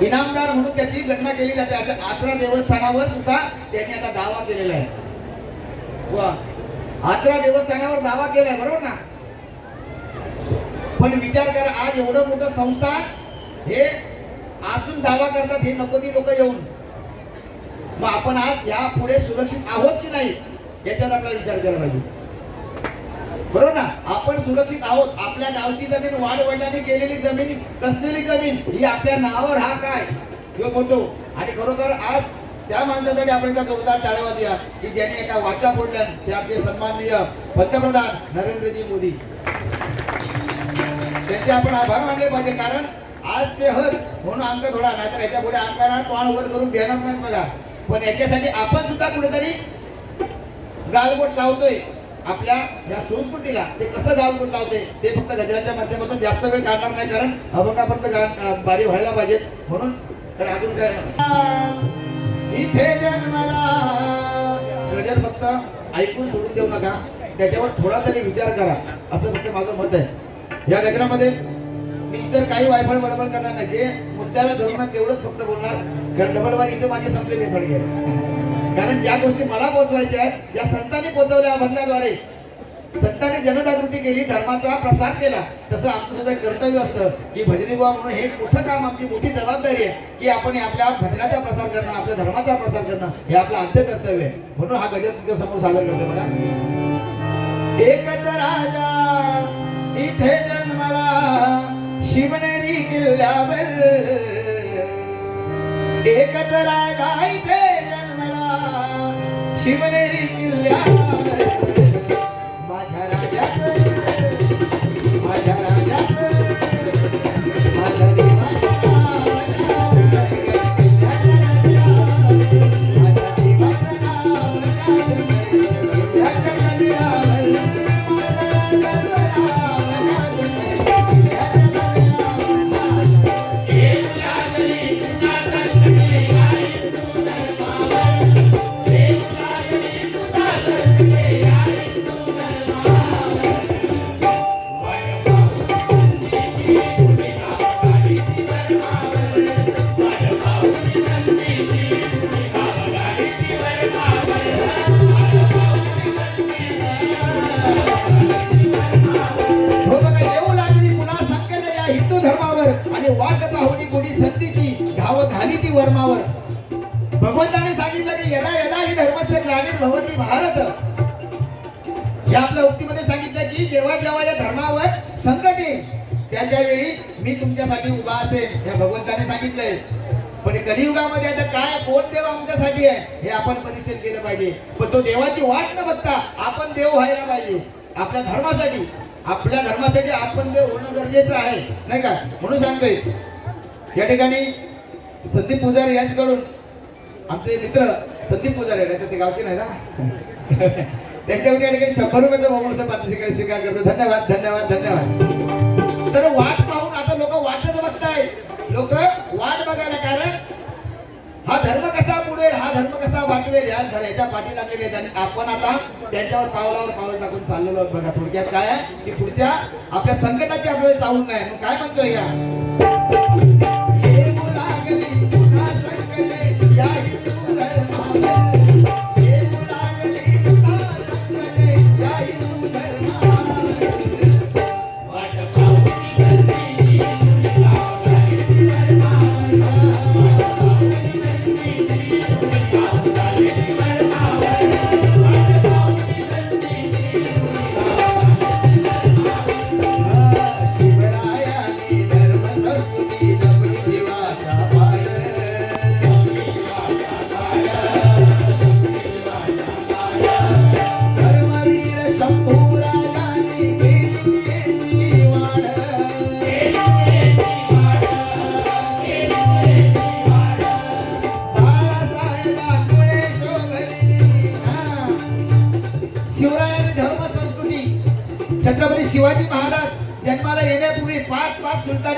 इनामदार म्हणून त्याची गणना केली जाते. असं आचरा देवस्थानावर सुद्धा त्यांनी आता दावा केलेला आहे. वा. आचरा देवस्थानावर दावा केलाय बरोबर ना? पण विचार करा आज एवढं मोठं संस्था हे आजून दावा करतात हे नको ती लोक येऊन. मग आपण आज या पुढे सुरक्षित आहोत की नाही याच्यावर आपल्याला विचार केला पाहिजे. बरोबर ना? आपण सुरक्षित आहोत. आपल्या गावची जमीन वाढ वडिलांनी केलेली जमीन कसलेली जमीन ही आपल्या नावावर हा काय? किंवा फोटो. आणि खरोखर आज त्या माणसासाठी आपण एका जोरदार टाळेवा द्या की ज्यांनी एका वाचा फोडल्या ते आपले सन्माननीय पंतप्रधान नरेंद्रजी मोदी. त्यांचे आपण आभार मानले पाहिजे कारण आज ते हर म्हणून अंक थोडा नाहीतर याच्यापुढे आमकांना तोंड वर करून देणार नाहीत बघा. पण याच्यासाठी आपण सुद्धा कुठेतरी गालबोट लावतोय. आपल्या या संस्कृतीला ते कसं गालबोट लावते ते फक्त गजराच्या माध्यमातून जास्त वेळ काढणार नाही कारण अभंगापर्यंत गाण बारी व्हायला पाहिजेत म्हणून. तर अजून काय? इथे जन्मला गजर फक्त ऐकून सोडून देऊ नका. त्याच्यावर थोडा तरी विचार करा. असं फक्त माझं मत आहे. या गजरामध्ये मी इतर काही वायफळ बडबड करणार नाही. जे मुद्द्याला धरून तेवढंच फक्त बोलणार. कारण डबलवारी इथे माझे संपलेले थोडके कारण ज्या गोष्टी मला पोहोचवायच्या आहेत या संतांनी पोहोचवल्या अभंगाद्वारे संतांनी जनजागृती केली धर्माचा प्रसार केला तसं आमचं सुद्धा कर्तव्य असतं की भजनी बुवा म्हणून हे मोठं काम आमची मोठी जबाबदारी आहे की आपण आपल्या भजनाचा प्रसार करणं आपल्या धर्माचा प्रसार करणं हे आपलं अंत्य कर्तव्य आहे. म्हणून हा गजर तुमच्यासमोर सादर करतो मला एकच राजा इथे जन्मला शिवनेरी किल्ल्यावर. एकच राजा इथे शिवनेरी किल्ल्यावर. भवती भारत. या आपल्या उक्तीमध्ये सांगितलं की जेव्हा जेव्हा या धर्मावर संकट येईल त्या त्यावेळी मी तुमच्यासाठी उभा असेल या भगवंताने सांगितलंय. पण कलियुगामध्ये आता काय कोण देव आमच्यासाठी आहे हे आपण परिषद केलं पाहिजे. पण तो देवाची वाट न बघता आपण देव व्हायला पाहिजे. आपल्या धर्मासाठी आपल्या धर्मासाठी आपण देव होणं गरजेचं आहे नाही का? म्हणून सांगतोय. या ठिकाणी संदीप पुजारी यांच्याकडून आमचे मित्र संदीप पुजारी नाही तर ते गावचे नाही ना. त्यांच्याकडून या ठिकाणी शंभर रुपयाचा मोबाईल पात्र स्वीकार करतो. धन्यवाद धन्यवाद धन्यवाद. तर वाट पाहून आता लोक वाटच बघताय लोक वाट बघायला कारण हा धर्म कसा पुढेल हा धर्म कसा वाटवेल या याच्या पाठी लागलेले आहेत. आणि आपण आता त्यांच्यावर पावलावर पावलं टाकून चाललेलो आहोत बघा. थोडक्यात काय आहे की पुढच्या आपल्या संकटाची आपल्याला चावून नाही. मग काय म्हणतोय या?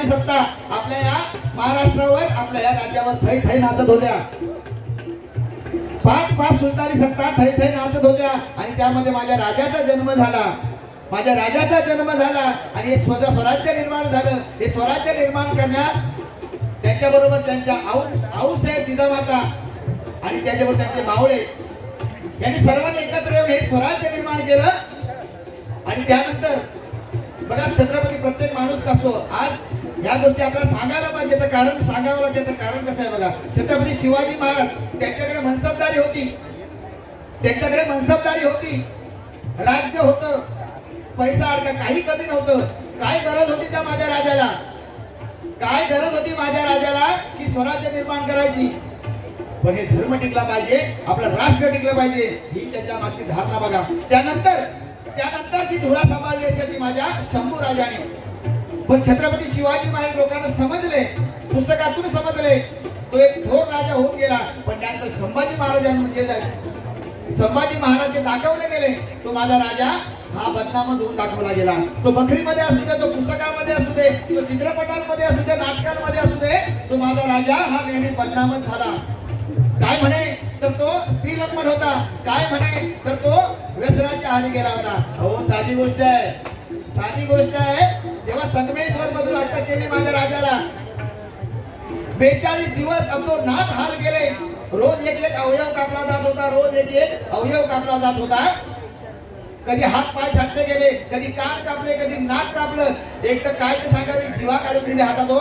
पाच सत्ता. आपल्या या महाराष्ट्रावर आपल्या या राज्यावर थै थै नाचत होत्या. पाच पाच सुलतानी सत्ता थै थै नाचत होत्या. आणि त्यामध्ये माझ्या राजाचा जन्म झाला. माझ्या राजाचा जन्म झाला. आणि हे स्वतः स्वराज्य निर्माण झालं. हे स्वराज्य निर्माण करण्यात त्यांच्याबरोबर त्यांच्या आऊ आऊसाहेब जिजामाता. आणि त्याच्याबरोबर त्यांचे मावळे यांनी सर्वांनी एकत्र येऊन हे स्वराज्य निर्माण केलं. आणि त्यानंतर बघा छत्रपती प्रत्येक माणूस असतो. आज या गोष्टी आपल्याला सांगायला पाहिजे तर कारण सांगावं त्याचं कारण कसं आहे बघा? छत्रपती शिवाजी महाराज त्यांच्याकडे मनसबदारी होती. त्यांच्याकडे मनसबदारी होती. राज्य होतं. पैसा अडका काही कमी नव्हतं. काय गरज होती त्या माझ्या राजाला? काय गरज होती माझ्या राजाला की स्वराज्य निर्माण करायची? पण हे धर्म टिकला पाहिजे आपलं राष्ट्र टिकलं पाहिजे ही त्याच्या मागची धारणा बघा. त्यानंतर त्यानंतर ती धुरा सांभाळली असेल ती माझ्या शंभू राजाने. पण छत्रपती शिवाजी महाराज लोकांना समजले पुस्तकातून समजले तो एक थोर राजा होऊन गेला. पण त्यानंतर संभाजी महाराजांनी संभाजी महाराज जे दाखवले गेले तो माझा राजा हा बदनामच होऊन दाखवला गेला. तो बकरीमध्ये असू दे तो पुस्तकामध्ये असू दे तो चित्रपटांमध्ये असू दे नाटकांमध्ये असू दे तो माझा राजा हा नेहमी बदनामच झाला. काय म्हणे? तर तो स्त्रीलंपट होता. काय म्हणे? तर तो व्यसनाच्या हानी गेला होता. अहो साधी गोष्ट आहे. साधी गोष्ट आहे तेव्हा संगमेश्वर मधून अटक केली माझ्या राजाला. बेचाळीस दिवस तो नाक हाल गेले. रोज एक एक अवयव कापला जात होता रोज एक एक अवयव कापला जात होता. कधी हात पाय छाटले गेले कधी कान कापले कधी नाक कापलं. एक तर काय ते सांगावी जीवा काढून दिले हातात हो.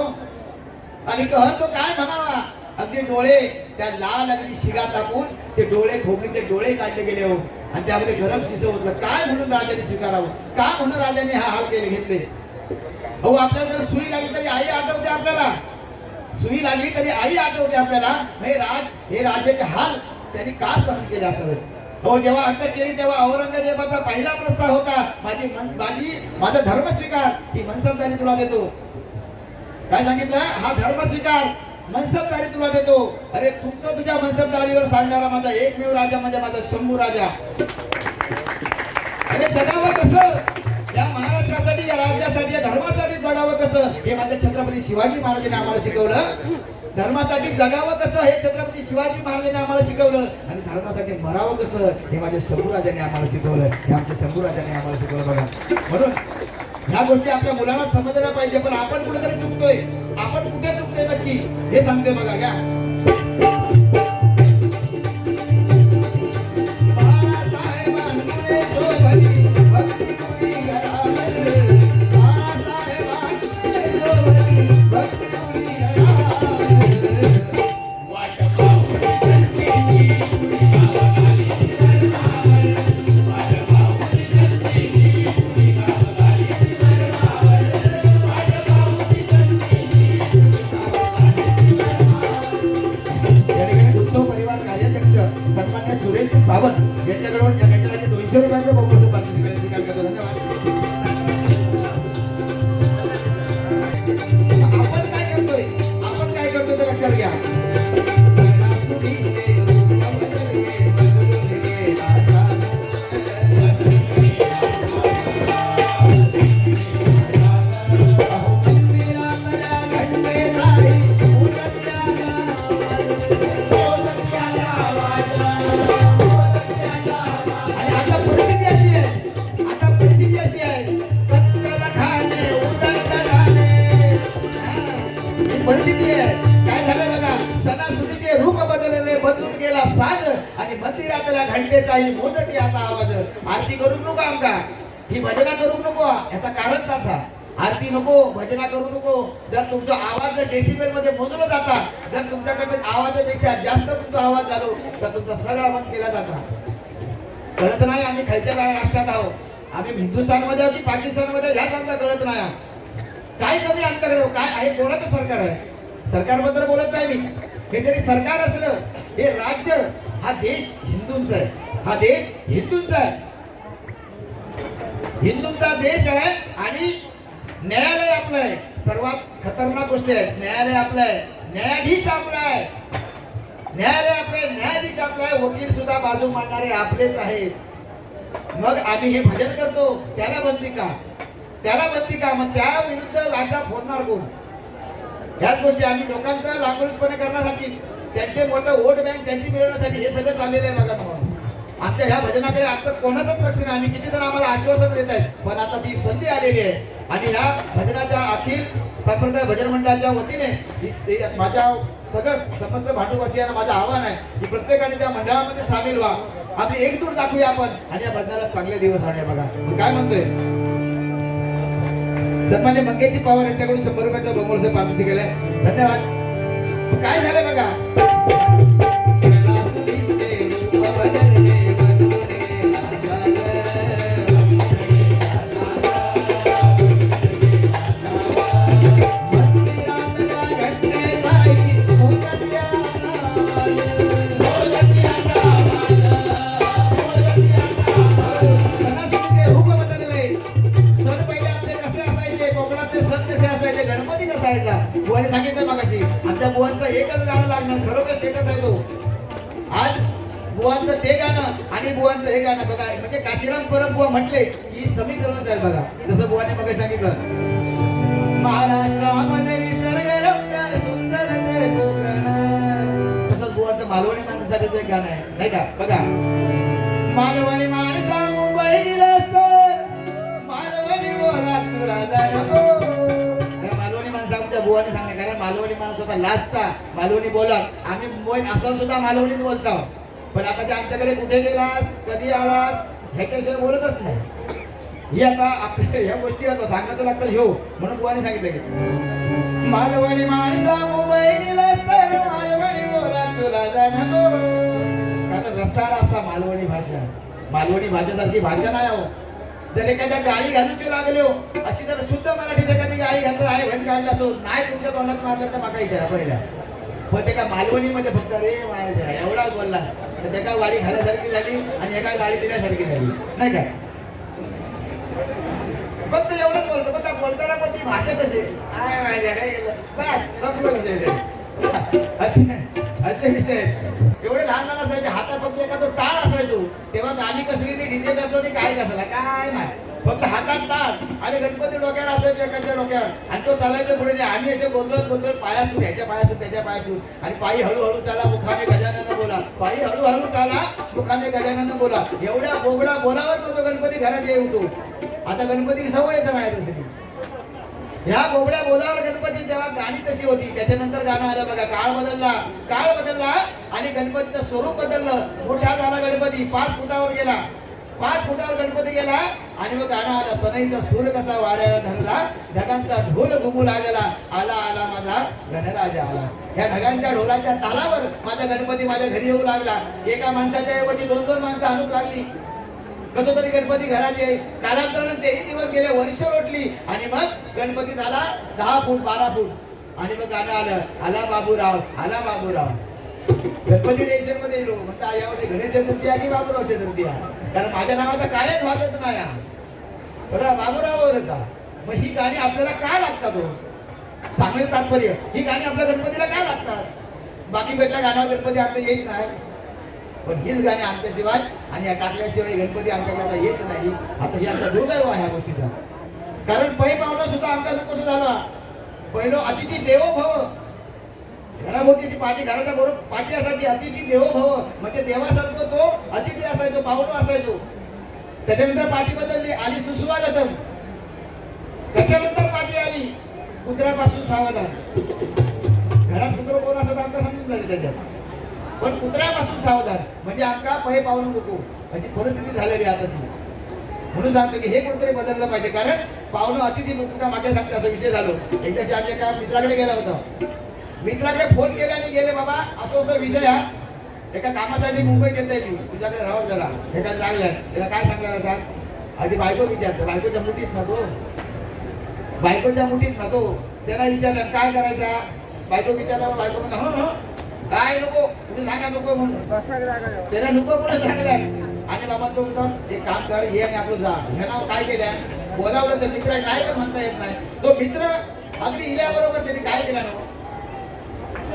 आणि कहर तो काय म्हणावा? अगदी डोळे त्या लाल अगदी शिगा टाकून ते डोळे खोबरीचे डोळे काढले गेले हो. आणि त्यामध्ये गरम शिस काय म्हणून राजाने स्वीकारावं? का म्हणून राजाने हा हाल केले घेतले? अहो आपल्याला जर सुई लागली तरी आई आठवते आपल्याला. सुई लागली तरी आई आठवते आपल्याला. हे राज हे राजाचे हाल त्यांनी का सहन केले असावेत हो जेव्हा अटक केली तेव्हा औरंगजेबाचा पहिला प्रस्ताव होता माझी माझी माझा धर्म स्वीकार ही मनसबदारी तुला देतो. काय सांगितलं? हा धर्म स्वीकार मनसबदारी तुला देतो. अरे तुमचं तुझ्या मनसबदारीवर सांगणारा माझा एकमेव राजा म्हणजे माझा शंभू राजा. अरे जगावर कसं? या राज्यासाठी या धर्मासाठी जगावं कसं? हे माझ्या छत्रपती शिवाजी महाराजांनी आम्हाला शिकवलं. धर्मासाठी जगावं कसं? हे छत्रपती शिवाजी महाराजांनी आम्हाला शिकवलं. आणि धर्मासाठी मरावं कसं? हे माझ्या शंभूराजांनी आम्हाला शिकवलं. हे आमच्या शंभूराजांनी आम्हाला शिकवलं बघा. म्हणून ह्या गोष्टी आपल्या मुलांना समजल्या पाहिजे पण आपण कुठेतरी चुकतोय. आपण कुठे चुकतोय नक्की? हे सांगते बघा घ्या. डेसिबलमध्ये मोजला जर तुमच्याकडे आवाजापेक्षा जास्त तुमचा आवाज झालो तर तुमचा सगळा आवाज केला जाता. कळत नाही आम्ही खायच्या राष्ट्रात आहोत. आम्ही हिंदुस्थानमध्ये आहोत की पाकिस्तानमध्ये ह्याच आमचा कळत नाही काय कमी आमच्याकडे हो? काय आहे? कोणाचं सरकार आहे? सरकारबद्दल बोलत नाही मी. हे जरी सरकार असलं हे राज्य हा देश हिंदूंचा आहे. हा देश हिंदूंचा आहे. हिंदूंचा देश आहे आणि न्यायालय आपलं आहे. सर्वात खतरनाक गोष्टी आहेत न्यायालय आपलं आहे. न्यायाधीश आपला आहे. न्यायालय आपले न्यायाधीश आपला आहे. वकील सुद्धा बाजू मांडणारे आपलेच आहेत. मग आम्ही हे भजन करतो. त्याला बंदी का? त्याला बंदी का? मग त्या विरुद्ध वाचा फोडणार कोण ह्याच गोष्टी आम्ही लोकांचं लांबलचपणे करण्यासाठी त्यांचे मोठं वोट बँक त्यांची मिळवण्यासाठी हे सगळं चाललेलं आहे बघा तुम्हाला. आमच्या ह्या भजनाकडे आता कोणाचंच लक्ष नाही. आम्ही किती जण आम्हाला आश्वासन देत आहेत. पण आता ती संधी आलेली आहे. आणि ह्या भजनाच्या अखिल संप्रदाय भजन मंडळाच्या वतीने माझ्या सगळं समस्त भांडूवासियांना माझं आव्हान आहे की प्रत्येकाने त्या मंडळामध्ये सामील व्हा. आपली एकजूट दाखवूया आपण. आणि या भजनाला चांगले दिवस आणले बघा. काय म्हणतोय? सन्मान्य मंगेशजी पवार यांच्याकडून शंभर रुपयाचा बहुमूल्य पारितोषिक केलंय. धन्यवाद. काय झालंय बघा? मग सांगितलं? महाराष्ट्रामध्ये निसर्गरम्य सुंदर ते कोकण तसंच बुवांचं मालवणी माणसासाठी एक गाणं आहे नाही का? बघा. मालवणी माणसा मुंबई दिलंस असत. मालवणी बोला तुला नको मालवणी माणसं आमच्या बुवाने सांगले कारण मालवणी माणूस होता लाजता. मालवणी बोलत. आम्ही मुंबईत असून सुद्धा मालवणीत बोलतो. पण आता ते आमच्याकडे कुठे गेलास कधी आलास ह्याच्याशिवाय बोलतच नाही. ही आता आपल्या ह्या गोष्टी आता सांगायचं लागतं ह्यो म्हणून बुवाने सांगितलं की. मालवणी माणसा मुंबई मालवणी बोला तुला जाणतो. कारण रसाळ असा मालवणी भाषा. मालवणी भाषेसारखी भाषा नाही हो. जर एखाद्या गाळी घालूची लागलो हो, अशी जर शुद्ध मराठीत एखादी गाळी घातलं आहे भेट काढला तो नाही तुमच्या तोंडात मारलं तर माका विचारा पहिल्या पण ते का मालवणीमध्ये फक्त रे माया एवढाच बोलला. तर एका गाडी घाल्यासारखी झाली आणि एका गाडी दिल्यासारखी झाली. नाही काय फक्त एवढंच बोलतो पण बोलताना पण ती भाषा तशी काय माहिती काय बस संपलं ते. असे असे विषय. एवढे लहान लहान असायचे हातात फक्त एखादं टाळ असायचो तेव्हा गाणी कसरीने डीजे करतो ते काय कसला काय नाही फक्त हातात टाळ आणि गणपती डोक्यावर असायचो एखाद्या डोक्यावर. आणि तो चालायचा पुढे नाही. आम्ही असे गोंधळत गोंधळत पायासून ह्याच्या पायासून त्याच्या पायासून. आणि पायी हळूहळू चाला मुखाने गजानन बोला. पायी हळूहळू चाला मुखाने गजानन बोला. एवढ्या बोबडा बोलावर तो गणपती घरात येऊ आता गणपती सवयच नाही तसं ह्या बोबड्या बोलावर गणपती तेव्हा गाणी तशी होती? त्याच्यानंतर गाणं आलं बघा काळ बदलला काळ बदलला आणि गणपतीचं स्वरूप बदललं. मोठा झाला गणपती पाच फुटावर गेला. पाच फुटावर गणपती गेला आणि मग गाणं आलं सनईचा सूर कसा वाऱ्याला धरला ढगांचा ढोल घुमू लागला. आला आला माझा गणराजा. आला या ढगांच्या ढोलाच्या तालावर माझा गणपती माझ्या घरी येऊ लागला. एका माणसाच्या ऐवजी दोन दोन माणसं आणूक लागली. कसं तरी गणपती घरात येईल. कालांतरानं तेही दिवस गेले वर्ष रोटली. आणि मग गणपती झाला दहा फूट बारा फूट. आणि मग गाणं आलं आला बाबूराव आला बाबूराव. गणपती टेन्शनमध्ये येलो हो. म्हणता यामध्ये गणेश चतुर्थी आहे की बाबूराव चतुर्थी आहे? कारण माझ्या नावाचा कायच वाटत नाही हा. सगळा बाबूराववर होता. मग ही गाणी आपल्याला काय लागतात हो? सांगण्याचं तात्पर्य ही गाणी आपल्या गणपतीला काय लागतात? बाकी भेटल्या गाण्यावर गणपती आपलं येत नाही. पण हीच गाणी आमच्याशिवाय आणि या टाकल्याशिवाय गणपती आमच्याकडे आता येत नाही. आता ही आमचा दुर्दैव आहे ह्या गोष्टीचा. कारण पै पावला सुद्धा आमचा नको झाला. पहिलो अतिथी देवो भव. घराभोवतीची पाठी घराच्या बरोबर पाठी असायची अतिथी देवो भव. म्हणजे देवासारखं तो अतिथी असायचो पावलो असायचो. त्याच्यानंतर पाठी बदलली आली सुस्वागतम. त्याच्यानंतर पाठी आली कुत्र्यापासून सावधान. घरात कुत्र कोण असत आमका समजून झाले त्याच्यात. पण कुत्र्यापासून सावधान. म्हणजे आमका पहे पावलं नको अशी परिस्थिती झालेली आताच म्हणून सांगतो की हे कोणतरी बदललं पाहिजे. कारण पाहुणं अतिथी मुक्का मागे सांगते असं विषय झालो. एकदाशी आम्ही एका मित्राकडे गेला होता. मित्राकडे फोन केला आणि गेले बाबा असं असं विषय हा. एका कामासाठी मुंबईत येत आहे तुझ्याकडे राहू जरा. काय चांगलं त्याला काय सांगणार सांग? आधी बायको विचारतो. बायकोच्या मुठीत ना तो बायकोच्या मुठीत ना तो त्याला विचारलं काय करायचा बायको विचारला बायको म्हणतात हो हो. काय नको? तुम्ही सांगा नको म्हणून. त्याला नको म्हणून आणि बाबा तो म्हणतो एक काम कर ये आणि आपलं जा. हे नाव काय केलं बोलावलं तर मित्र काय पण म्हणता येत नाही. तो मित्र अगदी इल्याबरोबर त्यांनी काय केलं नको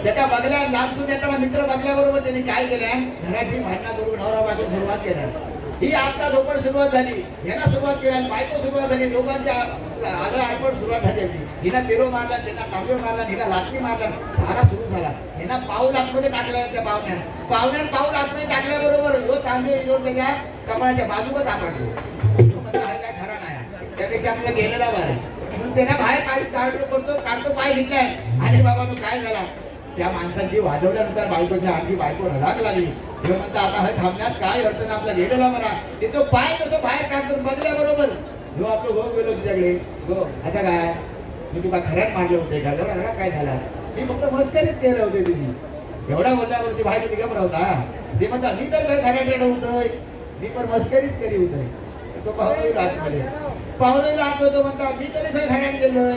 त्याच्या बगल्या लांबसून येताना मित्र बगल्याबरोबर त्यांनी काय केलं घराची भांडणं करून नवरा बायको सुरुवात केल्या ही आपला झोपड सुरुवात झाली. यांना सुरुवात केली आणि बायको सुरुवात झाली. दोघांच्या आदळ आठवण सुरुवात झाली होती हिला पेरो मारला त्यांना काव्य मारला हिला लाटणी मारला. सारा सुरू झाला. यांना पाऊल आतमध्ये टाकला त्या पाहुण्यानं. पाहुण्यानं पाऊल आतमध्ये टाकल्याबरोबर जो तांबे यो त्याच्या कमळाच्या बाजूवर टाकतो काय खरा नाही. त्यापेक्षा आपल्याला गेलेला बरं म्हणून त्याने बाहेर काढ काढतो करतो काढतो पाय घेतलाय. आणि बाबा तो काय झाला? त्या माणसांची वाजवल्यानुसार बायकोच्या आणखी बायको रडाक लागली. म्हणता आता हे थांबण्यात काय अर्थ ना आपला गेलेला म्हणा. ते तो पाय कसं बाहेर काढतो बघल्याबरोबर जो आपलं गो गेलो तुझ्याकडे. गो आता काय? मी तुका खऱ्यात मारले होते का एवढा काय झाला? मी फक्त मस्करीच केलं होते तुझी एवढा बोलल्यावरती बाहेर तुम्ही गम होता. ते म्हणता मी तर काय खऱ्यात होतय. मी पण मस्करीच करी होतोय तो पाहुणे आतमध्ये पाहुणे राहत होतो म्हणता मी तरी काय खऱ्यात गेलोय.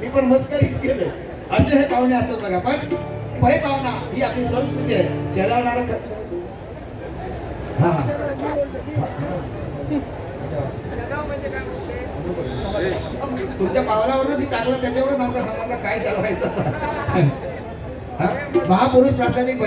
मी पण मस्करीच केलं. असे हे पाहुणे असतात बघा. पण पै पाहुणा ही आपली संस्कृती आहे. शेलावणारा ख- तुमच्या पावलावर ती टाकलं त्याच्यावर आमच्या सांगायला काय चालवायचं महापुरुष प्रासादिक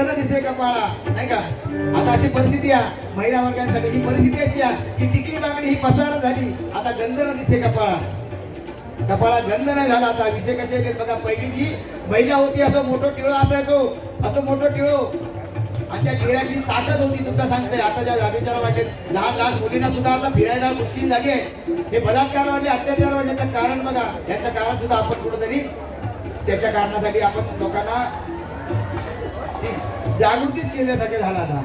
करताना गंध दिसे कपाळा नाही का? आता अशी परिस्थिती आहे महिला वर्गांसाठी. ही परिस्थिती अशी आहे की टिकली बागडी ही पसार झाली. आता गंध न दिसे कपाळा कपाळा गंध नाही झाला आता? विषय कसे येते बघा. पहिली जी महिला होती असं मोठं टिळो असायचो. असं मोठं टिळो. आणि त्या टिळ्याची ताकद होती तुमका सांगते आता ज्या व्याभिचार वाटले लहान लहान मुलींना सुद्धा आता फिरायला मुश्किल झाली आहे. हे बलात्कार वाटले अत्याचार वाटले तर कारण बघा. याचं कारण सुद्धा आपण कुठंतरी त्याच्या कारणासाठी आपण लोकांना ती जागृतीच केल्यासारखे झाला आता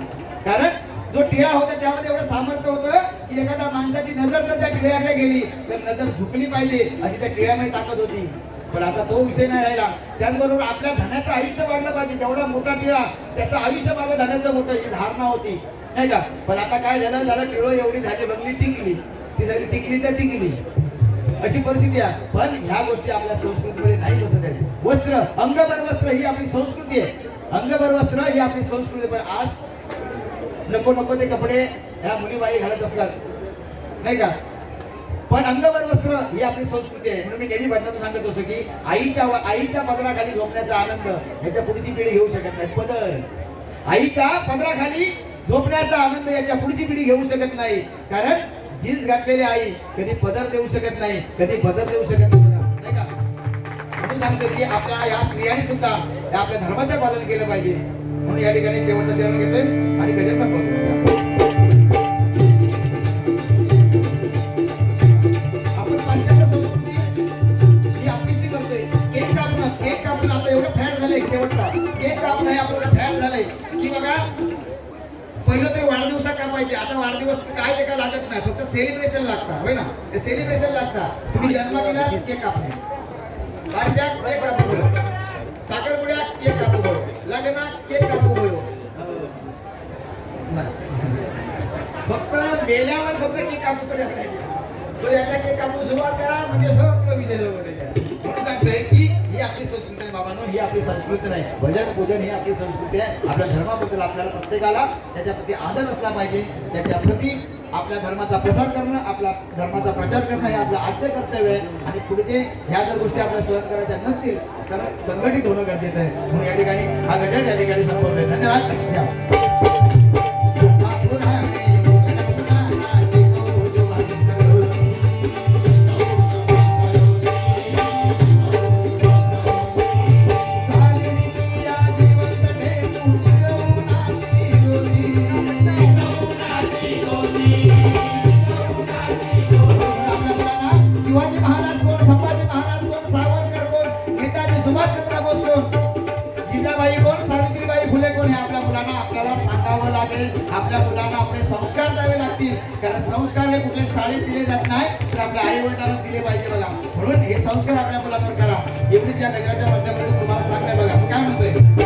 कारण जो टिळा होता त्यामध्ये एवढं सामर्थ्य होतं की एखाद्या माणसाची नजर जर त्या टिळ्याकडे गेली तर नजर झुकली पाहिजे अशी त्या टिळ्यामध्ये ताकद होती. पण आता तो विषय नाही राहिला. त्याचबरोबर आपल्या धनाचं आयुष्य वाढलं पाहिजे. जेवढा मोठा टिळा त्याचं आयुष्य माझं धनाचं मोठं ही धारणा होती. नाही का? पण आता काय झालं? झालं टिळो एवढी झाली बंगली टिकली. ती झाली टिकली तर टिकली. अशी परिस्थिती आहे. पण ह्या गोष्टी आपल्या संस्कृतीमध्ये नाही बसत आहेत. वस्त्र अंगभर वस्त्र ही आपली संस्कृती आहे. अंगभर वस्त्र ही आपली संस्कृती पण आज नको नको ते कपडे ह्या मुलीबाळी घालत असतात. नाही का? पण अंगभर वस्त्र ही आपली संस्कृती आहे. म्हणून मी नेहमी बंधन सांगत असतो की आईच्या आईच्या पदराखाली झोपण्याचा आनंद ह्याच्या पुढची पिढी घेऊ शकत नाही. पदर. आईच्या पदराखाली झोपण्याचा आनंद याच्या पुढची पिढी घेऊ शकत नाही. कारण जीन्स घातलेली आई कधी पदर देऊ शकत नाही कधी पदर देऊ शकत नाही. नाही का? म्हणून सांगतो की आपल्या या स्त्रियांनी सुद्धा त्या आपल्या धर्माचं पालन केलं पाहिजे. म्हणून या ठिकाणी शेवटचा चरण घेतोय आणि गजर संपवतो. केक आता एवढं फॅट झालंय शेवटचा केक आपल्याला फॅट की बघा पहिलं तरी वाढदिवसा कापायचे. आता वाढदिवस काय ते काय लागत नाही. फक्त सेलिब्रेशन लागतं. होय ना? ते सेलिब्रेशन लागतं. तुम्ही जन्म दिला केक कापणे. वर्षात केक कापू साखरपुड्या केक कापू गयो लग्नात केक कापू गयो फक्त मेल्यावर फक्त केक कापू कडे तो एकदा केक कापू सुरुवात करा म्हणजे सगळं विजय म्हणून सांगतोय की ही आपली संस्कृती आहे बाबांनो ही आपली संस्कृती नाही. भजन पूजन ही आपली संस्कृती आहे. आपल्या धर्माबद्दल आपल्याला प्रत्येकाला त्याच्याप्रती आदर असला पाहिजे. त्याच्या प्रती आपल्या धर्माचा प्रसार करणं आपला धर्माचा प्रचार करणं हे आपलं आद्य कर्तव्य आहे. आणि पुढे जे ह्या जर गोष्टी आपल्या सहन करायच्या नसतील तर संघटित होणं गरजेचं आहे. म्हणून या ठिकाणी हा गजर या ठिकाणी संपवतोय. धन्यवाद. सांगावं लागेल. आपल्या मुलांना आपले संस्कार द्यावे लागतील. कारण संस्कार हे कुठल्या शाळेत दिले जात नाही तर आपल्या आई वडिलांना दिले पाहिजे बघा. म्हणून हे संस्कार आपल्या मुलांवर करा. एवढीच या नगराच्या माध्यमातून तुम्हाला सांगणे बघा. काय म्हणतोय?